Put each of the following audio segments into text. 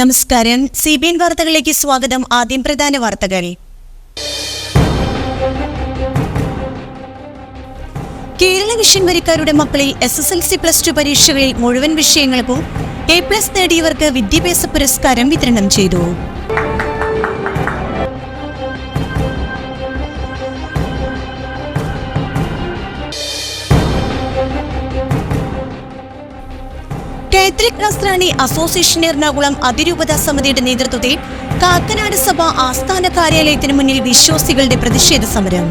നമസ്കാരം. C B N വാർത്തകളിലേക്ക് സ്വാഗതം. ആദ്യം പ്രധാന വാർത്തകൾ. കേരള വിഷൻ വരിക്കാരുടെ മക്കളിൽ S S L C plus two പരീക്ഷകളിൽ മുഴുവൻ വിഷയങ്ങൾക്കും എ പ്ലസ് നേടിയവർക്ക് വിദ്യാഭ്യാസ പുരസ്കാരം വിതരണം ചെയ്തു. കാത്തലിക് നസ്രാണി അസോസിയേഷൻ എറണാകുളം അതിരൂപത സമിതിയുടെ നേതൃത്വത്തിൽ കാക്കനാട് സഭ ആസ്ഥാന കാര്യാലയത്തിന് മുന്നിൽ വിശ്വാസികളുടെ പ്രതിഷേധ സമരം.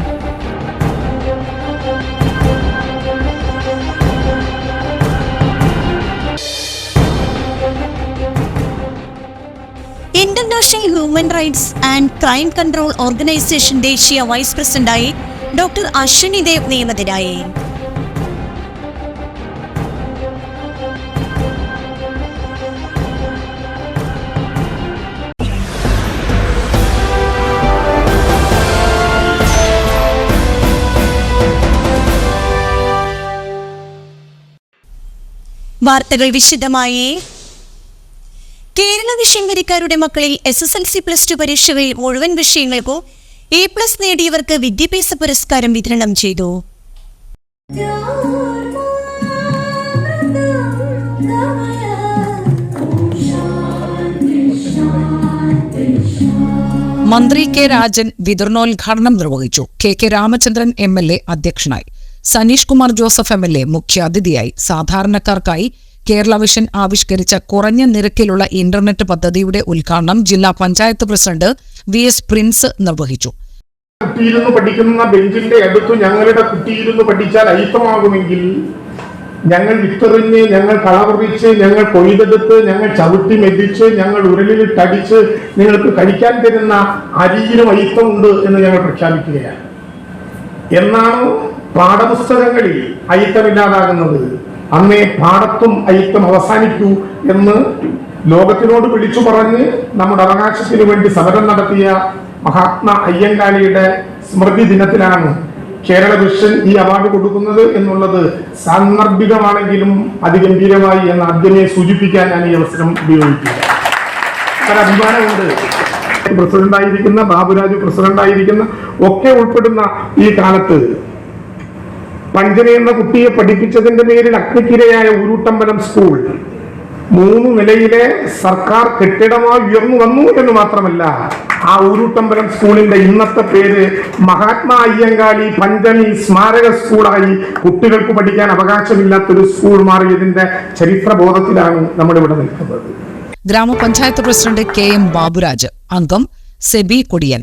International human rights and crime control organisation ദേശീയ വൈസ് പ്രസിഡന്റായി ഡോക്ടർ അശ്വിനി ദേവ് നിയമിതനായി വാർത്തകൾ വിശദമായി. കേരള വിഷയംകരിക്കാരുടെ മക്കളിൽ S S L C plus two പരീക്ഷകളിൽ മുഴുവൻ വിഷയങ്ങൾക്കും എ പ്ലസ് നേടിയവർക്ക് വിദ്യാഭ്യാസ പുരസ്കാരം വിതരണം ചെയ്തു. മന്ത്രി കെ രാജൻ വിതരണോദ്ഘാടനം നിർവഹിച്ചു. K K Ramachandran M L A അധ്യക്ഷനായി. Saneesh Kumar Joseph M L A മുഖ്യാതിഥിയായി. സാധാരണക്കാർക്കായി കേരള വിഷൻ ആവിഷ്കരിച്ച കുറഞ്ഞ നിരക്കിലുള്ള ഇന്റർനെറ്റ് പദ്ധതിയുടെ ഉദ്ഘാടനം ജില്ലാ panchayat president V S Prince നിർവഹിച്ചു. കുട്ടിയിരുന്ന് പഠിക്കുന്ന ബെഞ്ചിന്റെ അടുത്ത് ഞങ്ങളുടെ കുട്ടിയിരുന്ന് പഠിച്ചാൽ അയിത്തമാകുമെങ്കിൽ ഞങ്ങൾ വിത്തെറിഞ്ഞ് ഞങ്ങൾ കളവറിച്ച് ഞങ്ങൾ കൊയ്തെടുത്ത് ഞങ്ങൾ ചവിട്ടി മെതിച്ച് ഞങ്ങൾ ഉരലിലിട്ടടിച്ച് നിങ്ങൾക്ക് കഴിക്കാൻ തരുന്ന അരിയിലും അയിത്തമുണ്ട് എന്ന് ഞങ്ങൾ പ്രഖ്യാപിക്കുകയാണ്. എന്നാണ് പാഠപുസ്തകങ്ങളിൽ അയിത്തമില്ലാതാകുന്നത്. അന്നേ പാടത്തും അയിത്തം അവസാനിക്കൂ എന്ന് ലോകത്തിനോട് വിളിച്ചു പറഞ്ഞ് നമ്മുടെ അവകാശത്തിന് വേണ്ടി സമരം നടത്തിയ മഹാത്മാ അയ്യങ്കാളിയുടെ സ്മൃതി ദിനത്തിലാണ് കേരള വിഷൻ ഈ അവാർഡ് കൊടുക്കുന്നത് എന്നുള്ളത് സാന്ദർഭികമാണെങ്കിലും അതിഗംഭീരമായി എന്ന് ആദ്യമേ സൂചിപ്പിക്കാൻ ഞാൻ ഈ അവസരം ഉപയോഗിക്കുക ഒരു അഭിമാനമുണ്ട്. പ്രസിഡന്റായിരിക്കുന്ന ബാബുരാജ് പ്രസിഡന്റായിരിക്കുന്ന ഒക്കെ ഉൾപ്പെടുന്ന ഈ കാലത്ത് പഞ്ചന എന്ന കുട്ടിയെ പഠിപ്പിച്ചതിന്റെ പേരിൽ അഗ്നിക്കിരയായ ഉരുട്ടമ്പലം സ്കൂൾ. മൂന്ന് നിലയിലെ സർക്കാർ കെട്ടിടമായി ഉയർന്നു വന്നു എന്ന് മാത്രമല്ല ആ ഉരുട്ടമ്പലം സ്കൂളിന്റെ ഇന്നത്തെ പേര് മഹാത്മാ അയ്യങ്കാളി പഞ്ചമി സ്മാരക സ്കൂളായി കുട്ടികൾക്ക് പഠിക്കാൻ അവകാശമില്ലാത്തൊരു സ്കൂൾ മാറിയതിന്റെ ചരിത്രബോധത്തിലാണ് നമ്മളിവിടെ നിൽക്കുന്നത്. ഗ്രാമപഞ്ചായത്ത് പ്രസിഡന്റ് കെ എം ബാബുരാജ് അംഗം സെബി കൊടിയൻ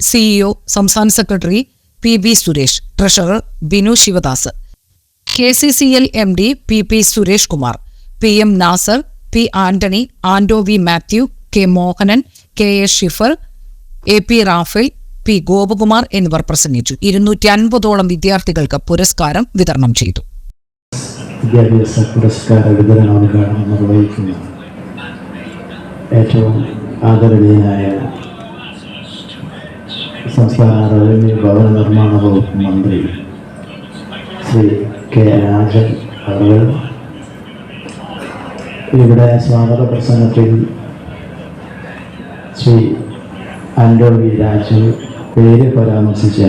സിഇഒ സംസ്ഥാന secretary P B Suresh treasurer Binu Shivadas. K C C L M D P P Suresh Kumar P M Nasar P Antony Anto V Mathew K Mohanan K A Shifar A P Raphael P Gopakumar എന്നിവർ പ്രസംഗിച്ചു. ഇരുന്നൂറ്റി അൻപതോളം വിദ്യാർത്ഥികൾക്ക് പുരസ്കാരം വിതരണം ചെയ്തു. വിദ്യാഭ്യാസ പുരസ്കാര വിതരണോദ്ഘാടനം നിർവഹിക്കുന്നു. ഏറ്റവും ആദരണീയനായ സംസ്ഥാന റവന്യൂ ഭവന നിർമ്മാണ വകുപ്പ് മന്ത്രി ശ്രീ കെ രാജൻ അവർ ഇവിടെ സ്വാഗത പ്രസംഗത്തിൽ ശ്രീ ആൻഡോ വി രാജു പേര് പരാമർശിച്ച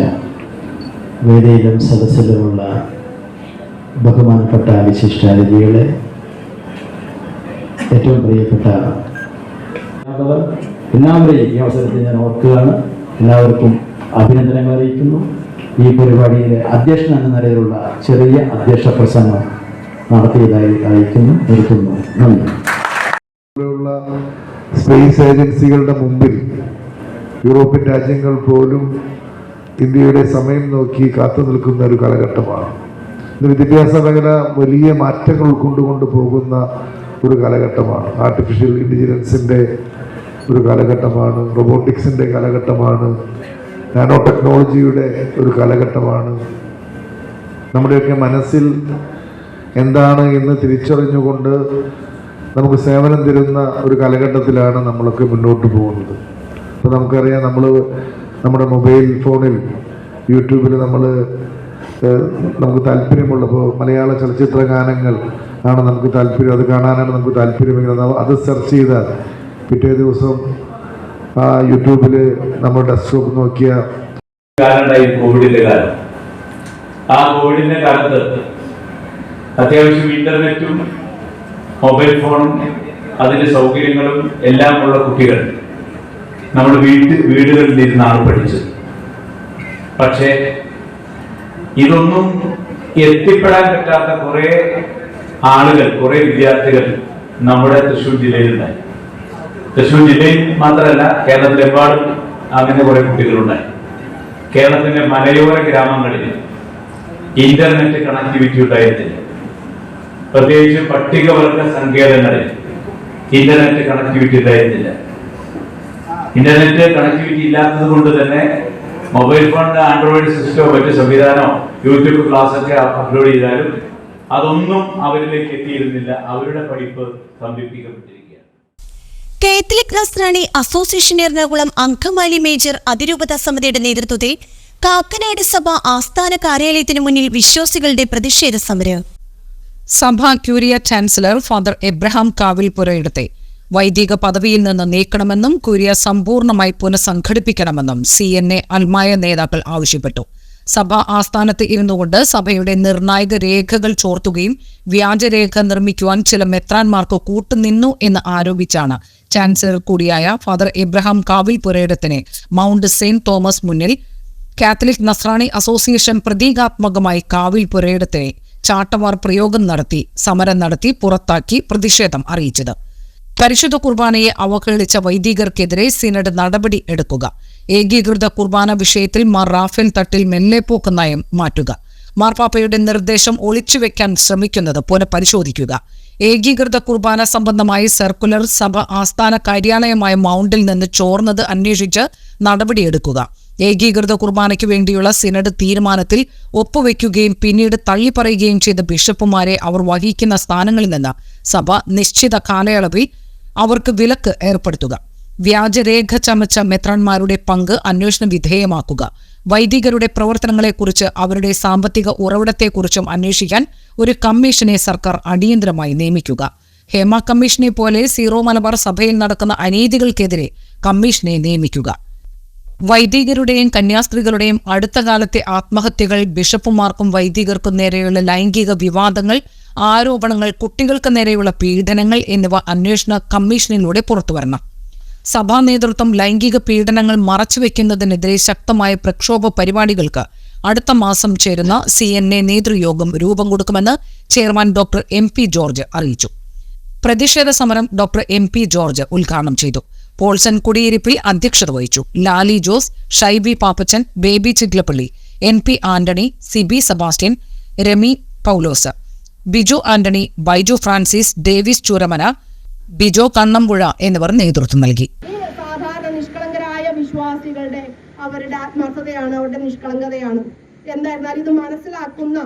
വേദിയിലും സദസ്സിലുമുള്ള ബഹുമാനപ്പെട്ട വിശിഷ്ടാതിഥികളെ ഏറ്റവും പ്രിയപ്പെട്ട. എല്ലാവരെയും ഈ അവസരത്തിൽ ഞാൻ ഓർക്കുകയാണ്. എല്ലാവർക്കും അഭിനന്ദനങ്ങൾ അറിയിക്കുന്നു. ഈ പരിപാടിയിലെ അധ്യക്ഷൻ എന്ന നിലയിലുള്ള ചെറിയ അധ്യക്ഷ പ്രസംഗം നടത്തിയതായി അറിയിക്കുന്നു. നിർത്തുന്നു. നന്ദി. സ്പേസ് ഏജൻസികളുടെ മുമ്പിൽ യൂറോപ്യൻ രാജ്യങ്ങൾ പോലും ഇന്ത്യയുടെ സമയം നോക്കി കാത്തു നിൽക്കുന്ന ഒരു കാലഘട്ടമാണ്. ഇന്ന് വിദ്യാഭ്യാസ മേഖല വലിയ മാറ്റങ്ങൾ ഉൾക്കൊണ്ടുകൊണ്ട് പോകുന്ന ഒരു കാലഘട്ടമാണ്. ആർട്ടിഫിഷ്യൽ ഇന്റലിജൻസിന്റെ ഒരു കാലഘട്ടമാണ്. റോബോട്ടിക്സിന്റെ കാലഘട്ടമാണ്. നാനോ ടെക്നോളജിയുടെ ഒരു കാലഘട്ടമാണ്. നമ്മുടെയൊക്കെ മനസ്സിൽ എന്താണ് എന്ന് തിരിച്ചറിഞ്ഞുകൊണ്ട് നമുക്ക് സേവനം തരുന്ന ഒരു കാലഘട്ടത്തിലാണ് നമ്മളൊക്കെ മുന്നോട്ട് പോകുന്നത്. അപ്പോൾ നമുക്കറിയാം നമ്മൾ നമ്മുടെ മൊബൈൽ ഫോണിൽ യൂട്യൂബിൽ നമ്മൾ നമുക്ക് താല്പര്യമുള്ളപ്പോൾ മലയാള ചലച്ചിത്ര ഗാനങ്ങൾ ആണ് നമുക്ക് താല്പര്യം. അത് കാണാനാണ് നമുക്ക് താല്പര്യമെങ്കിൽ അത് സെർച്ച് ചെയ്താൽ പിറ്റേ ദിവസം ആ യൂട്യൂബിൽ നമ്മൾ ഡെസ്ക്ടോപ്പ് നോക്കിയ കോവിഡിന്റെ കാലം. ആ കോവിഡിന്റെ കാലത്ത് അത്യാവശ്യം ഇന്റർനെറ്റും മൊബൈൽ ഫോണും അതിന്റെ സൗകര്യങ്ങളും എല്ലാം ഉള്ള കുട്ടികൾ നമ്മൾ വീട്ടിൽ വീടുകളിൽ ഇരുന്നാണ് പഠിച്ചത്. പക്ഷേ ഇതൊന്നും എത്തിപ്പെടാൻ പറ്റാത്ത കുറെ ആളുകൾ കുറെ വിദ്യാർത്ഥികൾ നമ്മുടെ തൃശ്ശൂർ ജില്ലയിലുണ്ടായി. തൃശ്ശൂർ ജില്ലയിൽ മാത്രമല്ല കേരളത്തിലെമ്പാടും അങ്ങനെ കുറെ കുട്ടികളുണ്ടായി. കേരളത്തിന്റെ മലയോര ഗ്രാമങ്ങളിൽ ഇന്റർനെറ്റ് കണക്ടിവിറ്റി ഉണ്ടായിരുന്നില്ല. പ്രത്യേകിച്ച് പട്ടികവർഗ സങ്കേതങ്ങളിൽ ഇന്റർനെറ്റ് കണക്ടിവിറ്റി ഉണ്ടായിരുന്നില്ല. ഇന്റർനെറ്റ് കണക്ടിവിറ്റി ഇല്ലാത്തത് കൊണ്ട് തന്നെ മൊബൈൽ ഫോണിന്റെ ആൻഡ്രോയിഡ് സിസ്റ്റമോ മറ്റു സംവിധാനമോ യൂട്യൂബ് ക്ലാസ് ഒക്കെ അപ്ലോഡ് ചെയ്താലും അതൊന്നും അവരിലേക്ക് എത്തിയിരുന്നില്ല. അവരുടെ പഠിപ്പ് സ്തംഭിപ്പിക്കപ്പെട്ടിരിക്കുകയാണ് Catholic Nasrani association Ernakulam Angamaly major അതിരൂപത സമിതിയുടെ നേതൃത്വത്തിൽ കാക്കനാട് സഭ ആസ്ഥാന കാര്യാലയത്തിന് മുന്നിൽ വിശ്വാസികളുടെ പ്രതിഷേധ സമരം. സഭ ക്യൂരിയ ചാൻസലർ ഫാദർ എബ്രഹാം കാവിൽപുരയിടത്തെ വൈദിക പദവിയിൽ നിന്ന് നീക്കണമെന്നും കുര്യ സമ്പൂർണമായി പുനഃസംഘടിപ്പിക്കണമെന്നും സി എൻ എ അൽമായ നേതാക്കൾ ആവശ്യപ്പെട്ടു. സഭ ആസ്ഥാനത്ത് ഇരുന്നുകൊണ്ട് സഭയുടെ നിർണായക രേഖകൾ ചോർത്തുകയും വ്യാജരേഖ നിർമ്മിക്കുവാൻ ചില മെത്രാൻമാർക്ക് കൂട്ടുനിന്നു എന്ന് ആരോപിച്ചാണ് ചാൻസലർ കൂടിയായ ഫാദർ എബ്രഹാം കാവിൽ പുരയിടത്തിനെ മൗണ്ട് സെയിന്റ് തോമസ് മുന്നിൽ കാത്തലിക് നസ്രാണി അസോസിയേഷൻ പ്രതീകാത്മകമായി കാവിൽ പുരയിടത്തിനെ ചാട്ടവാർ പ്രയോഗം നടത്തി സമരം നടത്തി പുറത്താക്കി പ്രതിഷേധം അറിയിച്ചത്. പരിശുദ്ധ കുർബാനയെ അവഹേളിച്ച വൈദികർക്കെതിരെ സിനഡ് നടപടി എടുക്കുക. ഏകീകൃത കുർബാന വിഷയത്തിൽ മാർ റാഫേൽ തട്ടിൽ മെല്ലെപ്പോക്ക് നയം മാറ്റുക. മാർപ്പാപ്പയുടെ നിർദ്ദേശം ഒളിച്ചുവെക്കാൻ ശ്രമിക്കുന്നത് പുനഃപരിശോധിക്കുക. ഏകീകൃത കുർബാന സംബന്ധമായി സർക്കുലർ സഭ ആസ്ഥാന കാര്യാലയമായ മൗണ്ടിൽ നിന്ന് ചോർന്നത് അന്വേഷിച്ച് നടപടിയെടുക്കുക. ഏകീകൃത കുർബാനയ്ക്ക് വേണ്ടിയുള്ള സിനഡ് തീരുമാനത്തിൽ ഒപ്പുവെക്കുകയും പിന്നീട് തള്ളിപ്പറയുകയും ചെയ്ത ബിഷപ്പുമാരെ അവർ വഹിക്കുന്ന സ്ഥാനങ്ങളിൽ നിന്ന് സഭ നിശ്ചിത കാലയളവിൽ അവർക്ക് വിലക്ക് ഏർപ്പെടുത്തുക. വ്യാജരേഖ ചമച്ച മെത്രാൻമാരുടെ പങ്ക് അന്വേഷണ വിധേയമാക്കുക. വൈദികരുടെ പ്രവർത്തനങ്ങളെക്കുറിച്ച് അവരുടെ സാമ്പത്തിക ഉറവിടത്തെക്കുറിച്ചും അന്വേഷിക്കാൻ ഒരു കമ്മീഷനെ സർക്കാർ അടിയന്തരമായി നിയമിക്കുക. ഹേമ കമ്മീഷനെ പോലെ സീറോ മലബാർ സഭയിൽ നടക്കുന്ന അനീതികൾക്കെതിരെ കമ്മീഷനെ നിയമിക്കുക. വൈദികരുടെയും കന്യാസ്ത്രീകളുടെയും അടുത്ത കാലത്തെ ആത്മഹത്യകൾ ബിഷപ്പുമാർക്കും വൈദികർക്കും നേരെയുള്ള ലൈംഗിക വിവാദങ്ങൾ ആരോപണങ്ങൾ കുട്ടികൾക്ക് നേരെയുള്ള പീഡനങ്ങൾ എന്നിവ അന്വേഷണ കമ്മീഷനിലൂടെ പുറത്തുവരണം. സഭാ നേതൃത്വം ലൈംഗിക പീഡനങ്ങൾ മറച്ചുവെക്കുന്നതിനെതിരെ ശക്തമായ പ്രക്ഷോഭ പരിപാടികൾക്ക് അടുത്ത മാസം ചേരുന്ന സി എൻ എ നേതൃയോഗം രൂപം കൊടുക്കുമെന്ന് chairman doctor M P George അറിയിച്ചു. പ്രതിഷേധ സമരം ഡോക്ടർ എം പി ജോർജ് ഉദ്ഘാടനം ചെയ്തു. പോൾസൺ കുടിയിരിപ്പിൽ അധ്യക്ഷത വഹിച്ചു. Lali Jose Shaibi Pappachan Baby Chiglappally N P Antony Sibi Sebastian Remi Paulose Biju Antony Baiju Francis Davis Chooramana Bijo Kannampuzha എന്നിവർ നേതൃത്വം നൽകി. സാധാരണ നിഷ്കളങ്കരായ വിശ്വാസികളുടെ അവരുടെ ആത്മാർത്ഥതയാണ് അവരുടെ നിഷ്കളങ്കതയാണ്. എന്തായിരുന്നാലും ഇത് മനസ്സിലാക്കുന്ന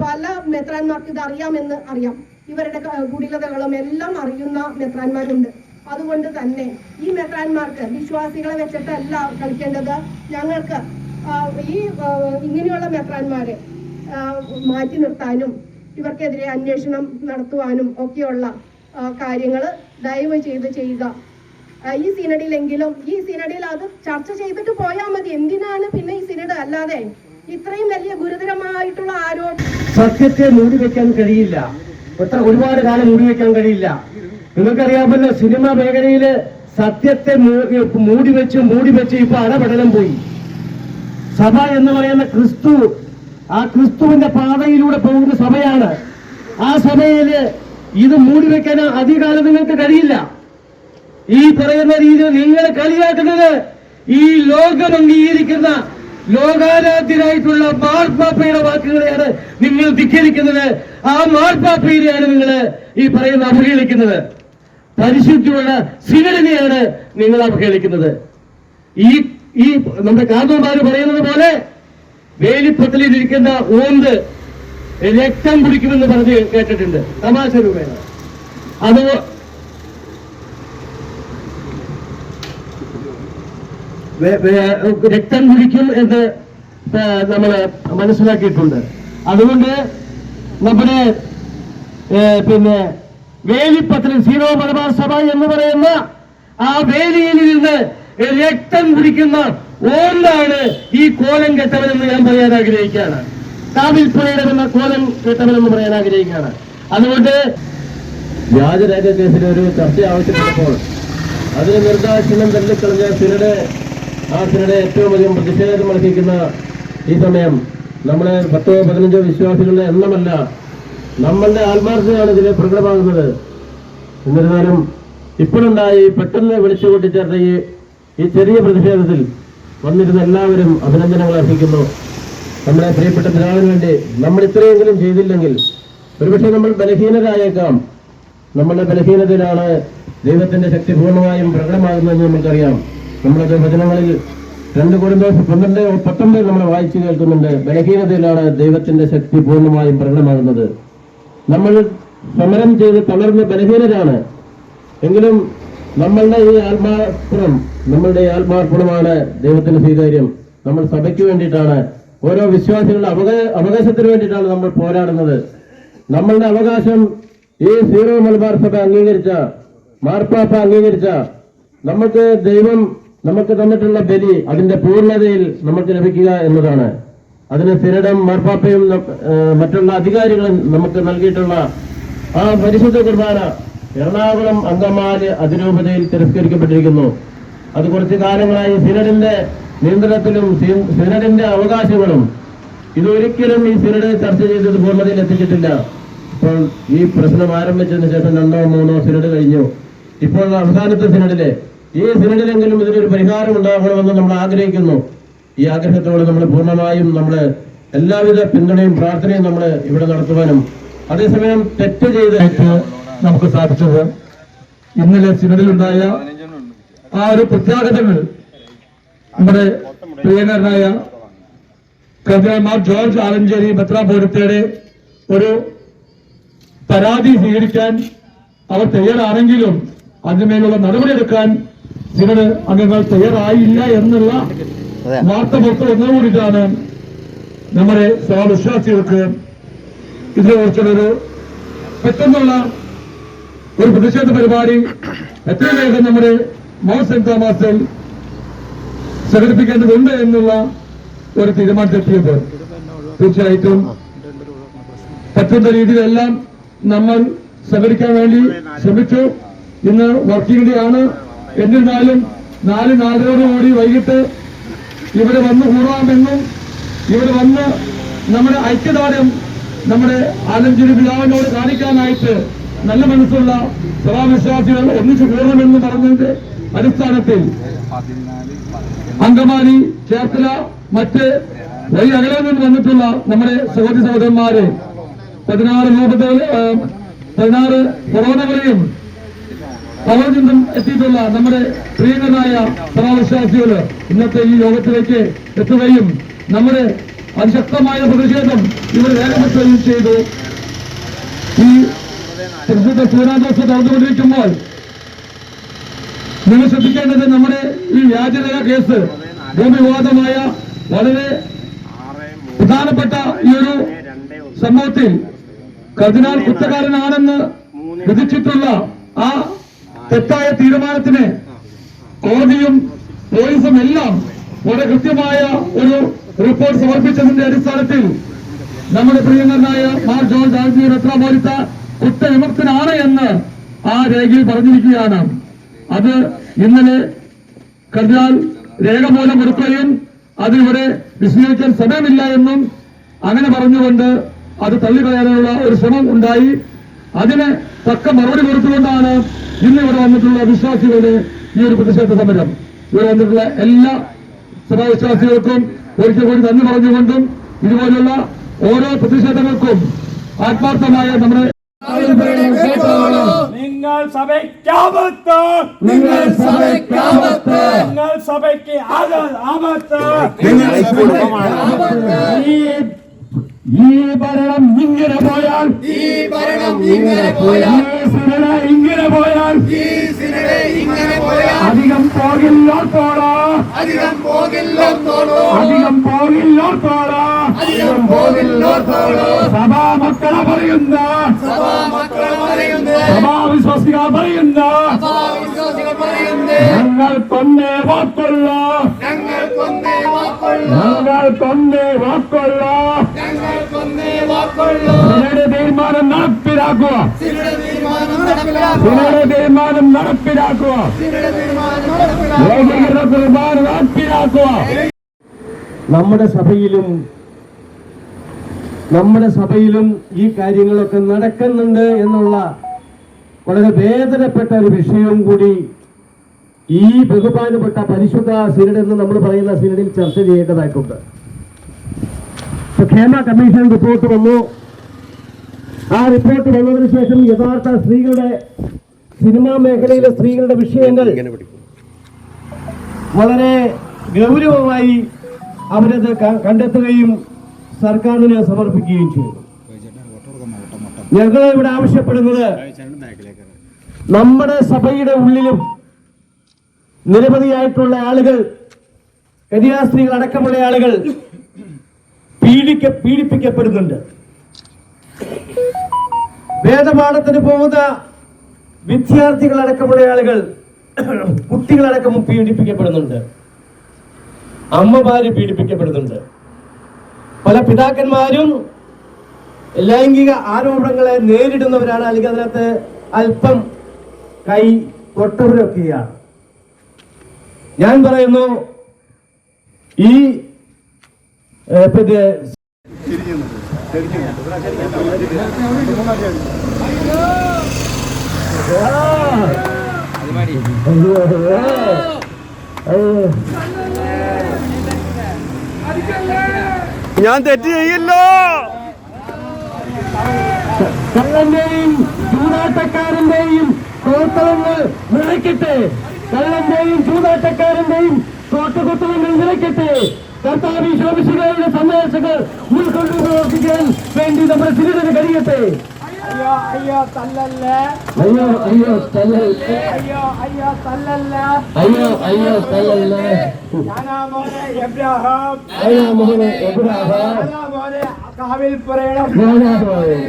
പല മെത്രാന്മാർക്ക് ഇത് അറിയാമെന്ന് അറിയാം. ഇവരുടെ കുടിലതകളും എല്ലാം അറിയുന്ന മെത്രാന്മാരുണ്ട്. അതുകൊണ്ട് തന്നെ ഈ മെത്രാന്മാർക്ക് വിശ്വാസികളെ വെച്ചിട്ടല്ല കളിക്കേണ്ടത്. ഞങ്ങൾക്ക് ഈ ഇങ്ങനെയുള്ള മെത്രാന്മാരെ മാറ്റി നിർത്താനും ഇവർക്കെതിരെ അന്വേഷണം നടത്തുവാനും ഒക്കെയുള്ള കാര്യങ്ങൾ ദയവ് ചെയ്ത് ചെയ്യുക. ഈ സിനഡിലെങ്കിലും ഈ സിനഡിൽ അത് ചർച്ച ചെയ്തിട്ട് പോയാൽ മതി. എന്തിനാണ് പിന്നെ ഈ സിനഡ് അല്ലാതെ ഇത്രയും വലിയ ഗുരുതരമായിട്ടുള്ള ആരോപണം സത്യത്തെ മൂടി വെക്കാൻ കഴിയില്ല. എത്ര ഒരുപാട് കാലം മൂടി വെക്കാൻ കഴിയില്ല. നിങ്ങൾക്കറിയാമല്ലോ സിനിമ മേഖലയിൽ സത്യത്തെ മൂടി വെച്ച് മൂടി വെച്ച് ഇപ്പൊ അടപടലം പോയി. സഭ എന്ന് പറയുന്ന ക്രിസ്തു ആ ക്രിസ്തുവിന്റെ പാതയിലൂടെ പോകുന്ന സഭയാണ്. ആ സഭയിൽ ഇത് മൂടി വെക്കാൻ അധികാലം നിങ്ങൾക്ക് കഴിയില്ല. ഈ പറയുന്ന രീതിയിൽ നിങ്ങൾ കളിയാക്കുന്നത് ഈ ലോകം അംഗീകരിക്കുന്ന ലോകാരാധ്യരായിട്ടുള്ള മാർപ്പാപ്പയുടെ വാക്കുകളെയാണ് നിങ്ങൾ ധിക്കരിക്കുന്നത് ആ മാർപ്പാപ്പയിലെയാണ് നിങ്ങൾ ഈ പറയുന്ന അവഹേളിക്കുന്നത്. പരിശുദ്ധിയുള്ള സിവിലിനെയാണ് നിങ്ങൾ അവഹേളിക്കുന്നത്. ഈ ഈ നമ്മുടെ കാർന്നോമാര് പറയുന്നത് പോലെ വേലിപ്പത്തലിരിക്കുന്ന ഓന്ത് രക്തം കുടിക്കുമെന്ന് പറഞ്ഞ് കേട്ടിട്ടുണ്ട്. തമാശ രൂപേണ. അത് രക്തം കുടിക്കും എന്ന് നമ്മൾ മനസ്സിലാക്കിയിട്ടുണ്ട്. അതുകൊണ്ട് നമ്മുടെ പിന്നെ വേലിപ്പത്തിൽ സീറോ മലബാർ സഭ എന്ന് പറയുന്ന ആ വേലിയിൽ നിന്ന് രക്തം കുടിക്കുന്ന ഒന്നാണ് ഈ കോലം കെട്ടവനെന്ന് ഞാൻ പറയാൻ ആഗ്രഹിക്കുകയാണ്. കാവിൽപ്പുഴയുടെ എന്ന കോലം കെട്ടവനെന്ന് പറയാൻ ആഗ്രഹിക്കുകയാണ്. അതുകൊണ്ട് വ്യാജരേഖ കേസിൽ ഒരു ചർച്ച ആവശ്യപ്പെട്ടപ്പോൾ അതിന് നിർദ്ദാക്ഷിണ്യം തള്ളിക്കളഞ്ഞ സിനഡ് ആ സിനഡ് ഏറ്റവും അധികം പ്രതിഷേധം അർഹിക്കുന്ന ഈ സമയം നമ്മളെ പത്തോ പതിനഞ്ചോ വിശ്വാസികളുടെ എണ്ണമല്ല നമ്മളുടെ ആത്മാർത്ഥതയാണ് ഇതിൽ പ്രകടമാകുന്നത്. എന്നിരുന്നാലും ഇപ്പോഴുണ്ടായി പെട്ടെന്ന് വിളിച്ചു കൂട്ടിച്ചേർത്ത ഈ ചെറിയ പ്രതിഷേധത്തിൽ വന്നിരുന്ന എല്ലാവരും അഭിനന്ദനങ്ങൾ അർഹിക്കുന്നു. നമ്മുടെ പ്രിയപ്പെട്ട പിതാവിന് വേണ്ടി നമ്മൾ ഇത്രയെങ്കിലും ചെയ്തില്ലെങ്കിൽ ഒരുപക്ഷെ നമ്മൾ ബലഹീനരായേക്കാം. നമ്മളുടെ ബലഹീനതയിലാണ് ദൈവത്തിന്റെ ശക്തി പൂർണമായും പ്രകടമാകുന്നതെന്ന് നമുക്കറിയാം നമ്മളത് വചനങ്ങളിൽ രണ്ട് കുടുംബ പന്ത്രണ്ട് പത്തൊമ്പത് നമ്മൾ വായിച്ചു കേൾക്കുന്നുണ്ട്. ബലഹീനതയിലാണ് ദൈവത്തിന്റെ ശക്തി പൂർണമായും പ്രകടമാകുന്നത്. നമ്മൾ സമരം ചെയ്ത് തളർന്ന് ബലഹീനരാണ്. എങ്കിലും നമ്മളുടെ ഈ ആത്മാർപ്പണം നമ്മളുടെ ആത്മാർപ്പണമാണ് ദൈവത്തിന്റെ സ്വീകാര്യം. നമ്മൾ സഭയ്ക്ക് വേണ്ടിയിട്ടാണ് ഓരോ വിശ്വാസികളുടെ അവകാശ അവകാശത്തിന് വേണ്ടിയിട്ടാണ് നമ്മൾ പോരാടുന്നത്. നമ്മളുടെ അവകാശം ഈ സീറോ മലബാർ സഭ അംഗീകരിച്ച മാർപ്പാപ്പ അംഗീകരിച്ച നമുക്ക് ദൈവം നമുക്ക് തന്നിട്ടുള്ള ബലി അതിന്റെ പൂർണതയിൽ നമുക്ക് ലഭിക്കുക എന്നതാണ്. അതിന് സിരടം മാർപ്പാപ്പയും മറ്റുള്ള അധികാരികളും നമുക്ക് നൽകിയിട്ടുള്ള ആ പരിശുദ്ധ കുർബാന എറണാകുളം അങ്കമാലി അതിരൂപതയിൽ തിരസ്കരിക്കപ്പെട്ടിരിക്കുന്നു. അത് കുറച്ച് കാലങ്ങളായി സിനഡിന്റെ നിയന്ത്രണത്തിലും സിനഡിന്റെ അവകാശങ്ങളും ഇതൊരിക്കലും ഈ സിനഡ് ചർച്ച ചെയ്തത് പൂർണതയിൽ എത്തിച്ചിട്ടില്ല. ഇപ്പോൾ ഈ പ്രശ്നം ആരംഭിച്ചതിന് ശേഷം രണ്ടോ മൂന്നോ സിനഡ് കഴിഞ്ഞു. ഇപ്പോൾ അവസാനത്തെ സിനഡിലെ ഈ സിനഡിലെങ്കിലും ഇതിനൊരു പരിഹാരം ഉണ്ടാകണമെന്ന് നമ്മൾ ആഗ്രഹിക്കുന്നു. ഈ ആഗ്രഹത്തോട് നമ്മൾ പൂർണമായും നമ്മൾ എല്ലാവിധ പിന്തുണയും പ്രാർത്ഥനയും നമ്മൾ ഇവിടെ നടത്തുവാനും അതേസമയം തെറ്റ് ചെയ്തായിട്ട് നമുക്ക് സാധിച്ചത് ഇന്നലെ സിനഡിലുണ്ടായ ആ ഒരു പ്രത്യാഘാതങ്ങൾ നമ്മുടെ പ്രിയങ്കരനായ കർദിനാൾമാർ ജോർജ് ആലഞ്ചേരി മെത്രാപോലിത്തയുടെ ഒരു പരാതി സ്വീകരിക്കാൻ അവർ തയ്യാറാണെങ്കിലും അതിന്മേലുള്ള നടപടിയെടുക്കാൻ സിനഡ് അംഗങ്ങൾ തയ്യാറായില്ല എന്നുള്ള വാർത്ത പുറത്തു വന്നതുകൂടിയിട്ടാണ് നമ്മുടെ സഭാവിശ്വാസികൾക്ക് ഇതിനെക്കുറിച്ചുള്ളൊരു പെട്ടെന്നുള്ള ഒരു പ്രതിഷേധ പരിപാടി എത്രയും വേഗം നമ്മുടെ മൗണ്ട് സെന്റ് തോമസിൽ സംഘടിപ്പിക്കേണ്ടതുണ്ട് എന്നുള്ള ഒരു തീരുമാനത്തെത്തിയപ്പോൾ തീർച്ചയായിട്ടും പറ്റുന്ന രീതിയിലെല്ലാം നമ്മൾ സംഘടിക്കാൻ വേണ്ടി ശ്രമിച്ചു. ഇന്ന് വർക്കിംഗ് ഡേ ആണ് എന്നിരുന്നാലും നാല് നാലരോടുകൂടി വൈകിട്ട് ഇവിടെ വന്ന് കൂടാമെന്നും ഇവിടെ വന്ന് നമ്മുടെ ഐക്യദാർഢ്യം നമ്മുടെ ആലഞ്ചേരി പിതാവിനോട് കാണിക്കാനായിട്ട് നല്ല മനസ്സുള്ള സഭാവിശ്വാസികൾ ഒന്നിച്ചു കൂടണമെന്ന് പറഞ്ഞതിന്റെ അടിസ്ഥാനത്തിൽ അങ്കമാലി ചേർത്തല മറ്റ് വഴി അകലെ നിന്ന് വന്നിട്ടുള്ള നമ്മുടെ സഹോദരി സഹോദരന്മാരെ പതിനാറ് രൂപത്തെ പതിനാറ് കൊറോണകളെയും നിന്നും എത്തിയിട്ടുള്ള നമ്മുടെ പ്രിയങ്കരായ സഭാവിശ്വാസികൾ ഇന്നത്തെ ഈ യോഗത്തിലേക്ക് എത്തുകയും നമ്മുടെ അതിശക്തമായ പ്രതിഷേധം ഇവർ രേഖപ്പെടുത്തുകയും ചെയ്തു. ഈ പ്രസിദ്ധ സൂര്യാദോഷം നടന്നുകൊണ്ടിരിക്കുമ്പോൾ നിങ്ങൾ ശ്രദ്ധിക്കേണ്ടത് നമ്മുടെ ഈ വ്യാജരേഖ കേസ് ഭൂമിവാദമായ വളരെ പ്രധാനപ്പെട്ട ഈ ഒരു സംഭവത്തിൽ കർദിനാൾ കുറ്റക്കാരനാണെന്ന് വിധിച്ചിട്ടുള്ള ആ തെറ്റായ തീരുമാനത്തിന് കോടതിയും പോലീസും എല്ലാം വളരെ കൃത്യമായ ഒരു റിപ്പോർട്ട് സമർപ്പിച്ചതിന്റെ അടിസ്ഥാനത്തിൽ നമ്മുടെ പ്രിയങ്കരനായ മാർ ജോർജ് എത്ര മെത്രാപോലിത്ത കുറ്റവിമുക്തനാണ് എന്ന് ആ രേഖയിൽ പറഞ്ഞിരിക്കുകയാണ്. അത് ഇന്നലെ കർദിനാൾ രേഖമൂലം കൊടുക്കുകയും അതിവിടെ വിശദീകരിക്കാൻ സമയമില്ല എന്നും അങ്ങനെ പറഞ്ഞുകൊണ്ട് അത് തള്ളിക്കളയാനുള്ള ഒരു ശ്രമം ഉണ്ടായി. അതിന് തക്ക മറുപടി കൊടുത്തുകൊണ്ടാണ് ഇന്ന് ഇവിടെ വന്നിട്ടുള്ള വിശ്വാസികളുടെ ഈ ഒരു പ്രതിഷേധ സമരം. ഇവിടെ വന്നിട്ടുള്ള എല്ലാ സഭാവിശ്വാസികൾക്കും ഒരിക്കൽ കൂടി നന്ദി പറഞ്ഞുകൊണ്ടും ഇതുപോലുള്ള ഓരോ പ്രതിഷേധങ്ങൾക്കും ആത്മാർത്ഥമായ നമ്മുടെ നിങ്ങൾ സഭയ്ക്കാപത്ത് നിങ്ങൾ സഭയ്ക്കാപത്ത് നിങ്ങൾ സഭയ്ക്ക് ആക- ആപത്ത് ഈ ഈ ഭരണം ഇങ്ങനെ പോയാൽ ഈ ഭരണം ഇങ്ങനെ പോയാൽ ഈ സിനഡ ഇങ്ങനെ പോയാൽ അധികം പോകില്ലോത്തോളോ അധികം പോകില്ലോത്തോളോ അധികം പോകില്ലോത്തോളോ അധികം പോകില്ലോത്തോളോ സഭാ മക്കളെ പറയുന്ന സഭാ മക്കളെ പറയുന്നു സഭാ വിശ്വാസികൾ പറയുന്ന ഞങ്ങൾ കൊന്നേ വാക്കൊള്ള ഞങ്ങൾ കൊന്നേ വാക്കൊള്ളൂ ഞങ്ങൾ കൊന്നേ വാക്കൊള്ള ഞങ്ങൾ കൊന്നേ വാക്കൊള്ളൂ തീരുമാനം നടപ്പിലാക്കുക. സിനഡ് തീരുമാനം നടപ്പിലാക്കുക. തീരുമാനം നമ്മുടെ സഭയിലും നമ്മുടെ സഭയിലും ഈ കാര്യങ്ങളൊക്കെ നടക്കുന്നുണ്ട് എന്നുള്ള വളരെ വേദനപ്പെട്ട ഒരു വിഷയവും കൂടി ഈ ബഹുമാനപ്പെട്ട പരിശുദ്ധ സിനഡ് എന്ന് നമ്മൾ പറയുന്ന സിനഡിൽ ചർച്ച ചെയ്യേണ്ടതായിട്ടുണ്ട്. ക്ഷേമ കമ്മീഷൻ റിപ്പോർട്ട് വന്നു. ആ റിപ്പോർട്ട് വന്നതിന് ശേഷം യഥാർത്ഥ സ്ത്രീകളുടെ സിനിമാ മേഖലയിലെ സ്ത്രീകളുടെ വിഷയങ്ങൾ വളരെ ഗൗരവമായി അവരത് കണ്ടെത്തുകയും സർക്കാരിന് സമർപ്പിക്കുകയും ചെയ്തു. ഞങ്ങൾ ഇവിടെ ആവശ്യപ്പെടുന്നത് നമ്മുടെ സഭയുടെ ഉള്ളിലും നിരവധിയായിട്ടുള്ള ആളുകൾ കന്യാസ്ത്രീകൾ അടക്കമുള്ള ആളുകൾ പീഡിക്ക പീഡിപ്പിക്കപ്പെടുന്നുണ്ട്. വേദപാഠത്തിന് പോകുന്ന വിദ്യാർത്ഥികളടക്കമുള്ള ആളുകൾ കുട്ടികളടക്കം പീഡിപ്പിക്കപ്പെടുന്നുണ്ട്. അമ്മമാര് പീഡിപ്പിക്കപ്പെടുന്നുണ്ട്. പല പിതാക്കന്മാരും ലൈംഗിക ആരോപണങ്ങളെ നേരിടുന്നവരാണ്. അല്ലെങ്കിൽ അതിനകത്ത് അല്പം കൈ തൊട്ടവരൊക്കെയാണ്. ഞാൻ പറയുന്നു ഈ ഞാൻ തെറ്റ് ചെയ്യല്ലോ. കള്ളന്റെയും ചൂതാട്ടക്കാരന്റെയും കോട്ടകങ്ങൾ നിറയ്ക്കട്ടെ. കള്ളന്റെയും ചൂതാട്ടക്കാരന്റെയും കോട്ടകുത്തവങ്ങൾ നിറയ്ക്കട്ടെ. കർത്താവി ശോഭിച്ചുകളുടെ സന്ദേശങ്ങൾ ഉൾക്കൊണ്ടു പ്രവർത്തിക്കാൻ വേണ്ടി നമ്മുടെ സിരിതന് കഴിയട്ടെ അയ്യോ അയ്യോ തല്ലല്ലേ അയ്യോ അയ്യോ തല്ലല്ലേ അയ്യോ അയ്യോ തല്ലല്ലേ അയ്യോ അയ്യോ തല്ലല്ലേ ഞാനാ മോനെ എബ്രഹാം അയ്യോ മോനെ എബ്രാഹാം ഞാനാ മോനെ കാവിൽ പുരയിടം ഞാനാ മോനെ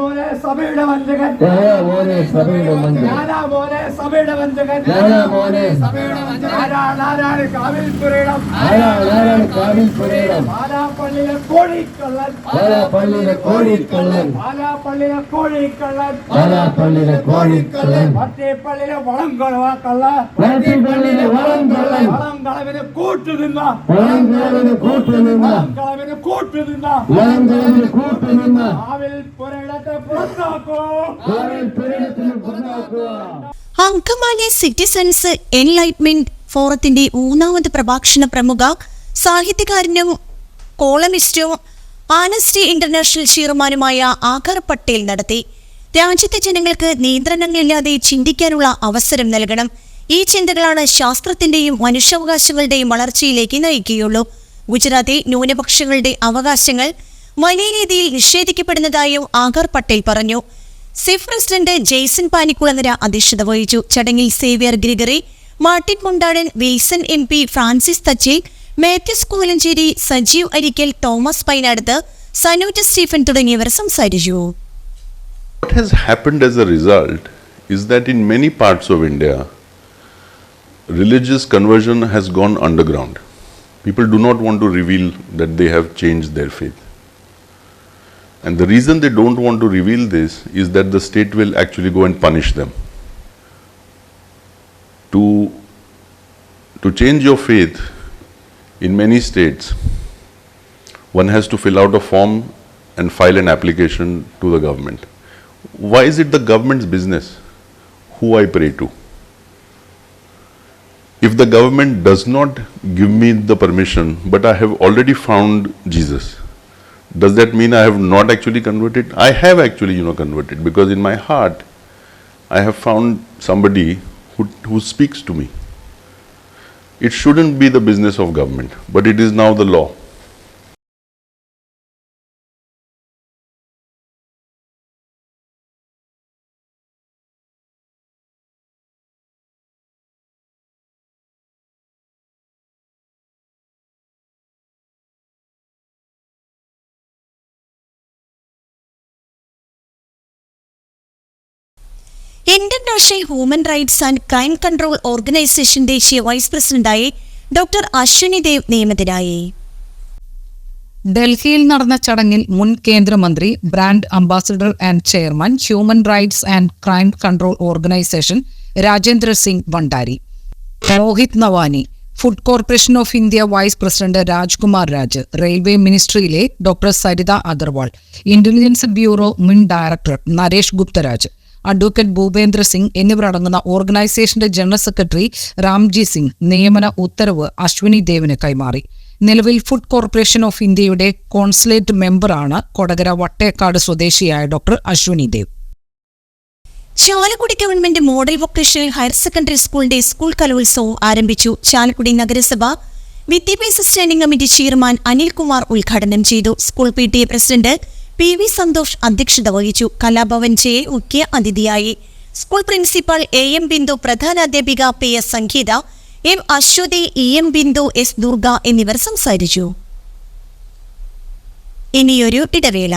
ಮೋರೆ ಸಭೆಯಿಡ ವಂಜಗನ್ ರಾಧಾ ಮೋರೆ ಸಭೆಯಿಡ ವಂಜಗನ್ ರಾಧಾ ಮೋರೆ ಸಭೆಯಿಡ ವಂಜಗನ್ ರಾಧಾ ಮೋರೆ ಸಭೆಯಿಡ ವಂಜಗನ್ ರಾಧಾ ನಾರಾಯಣ ಕಾವಿಲ್ ಪುರೇಡಂ ರಾಧಾ ನಾರಾಯಣ ಕಾವಿಲ್ ಪುರೇಡಂ ராதா பள்ளியில கோழி கள்ளன் ராதா பள்ளியில கோழி கள்ளன் ராதா பள்ளியில கூட்டு கூட்டு അങ്കമാലി സിറ്റിസൺസ് എൻലൈറ്റ്മെന്റ് ഫോറത്തിന്റെ മൂന്നാമത് പ്രഭാഷണ പ്രമുഖ സാഹിത്യകാരനും കോളമിസ്റ്റും ആനസ്റ്റി ഇന്റർനാഷണൽ ചെയർമാനുമായ ആഖർ പട്ടേൽ നടത്തി. രാജ്യത്തെ ജനങ്ങൾക്ക് നിയന്ത്രണങ്ങളില്ലാതെ ചിന്തിക്കാനുള്ള അവസരം നൽകണം. ഈ ചിന്തകളാണ് ശാസ്ത്രത്തിന്റെയും മനുഷ്യാവകാശങ്ങളുടെയും വളർച്ചയിലേക്ക് നയിക്കുകയുള്ളൂ. ഗുജറാത്തിൽ ന്യൂനപക്ഷങ്ങളുടെ അവകാശങ്ങൾ വലിയ രീതിയിൽ നിഷേധിക്കപ്പെടുന്നതായും ആഗർ പട്ടേൽ പറഞ്ഞു സിഫ് പ്രസിഡന്റ് ജെയ്സൺ പാനിക്കുളങ്ങര അധ്യക്ഷത വഹിച്ചു ചടങ്ങിൽ Xavier Gregory Martin Mundadan Wilson M P Francis Thachel Mathews Koolancheri Sajeev Arikkal Thomas Painadath Sanooj Stephen തുടങ്ങിയവർ സംസാരിച്ചു What has happened as a result is that in many parts of India, religious conversion has gone underground. People do not want to reveal that they have changed their faith. And the reason they don't want to reveal this is that the state will actually go and punish them. To, to change your faith in many states, one has to fill out a form and file an application to the government. Why is it the government's business who I pray to? If the government does not give me the permission, but I have already found Jesus, does that mean I have not actually converted? I have actually, you know, converted because in my heart, I have found somebody who, who speaks to me. It shouldn't be the business of government, but it is now the law. International human rights and crime control organisation ദേശീയ vice പ്രസിഡന്റായി doctor Ashwini Dev നിയമിതരായി. ഡൽഹിയിൽ നടന്ന ചടങ്ങിൽ മുൻ കേന്ദ്രമന്ത്രി brand ambassador and chairman human rights and crime control organisation Rajendra Singh Bhandari. Rohit Navani food corporation of India vice president Rajkumar Raj railway മിനിസ്ട്രിയിലെ doctor Saritha Agarwal intelligence bureau മുൻ director Naresh Guptaraj advocate Bhupendra Singh എന്നിവരടങ്ങുന്ന ഓർഗനൈസേഷന്റെ general secretary Ramji Singh നിയമന ഉത്തരവ് അശ്വിനി ദേവിന് കൈമാറി. നിലവിൽ food corporation of ഇന്ത്യയുടെ consulate മെമ്പറാണ് കൊടകര വട്ടേക്കാട് സ്വദേശിയായ doctor Ashwini Dev. Chalakudy government model vocational higher secondary സ്കൂളിന്റെ സ്കൂൾ കലോത്സവം ആരംഭിച്ചു. ചാലക്കുടി നഗരസഭ വിദ്യാഭ്യാസ സ്റ്റാൻഡിംഗ് കമ്മിറ്റി ചെയർമാൻ അനിൽകുമാർ ഉദ്ഘാടനം ചെയ്തു. School P T A president P V Santhosh അധ്യക്ഷത വഹിച്ചു. കലാഭവൻ ജെ മുഖ്യ അതിഥിയായി. School principal A M Bindu പ്രധാനാധ്യാപിക P S Sangeetha M Aswathy E M Bindu S Durga എന്നിവർ സംസാരിച്ചു. ഇനിയൊരു ഇടവേള.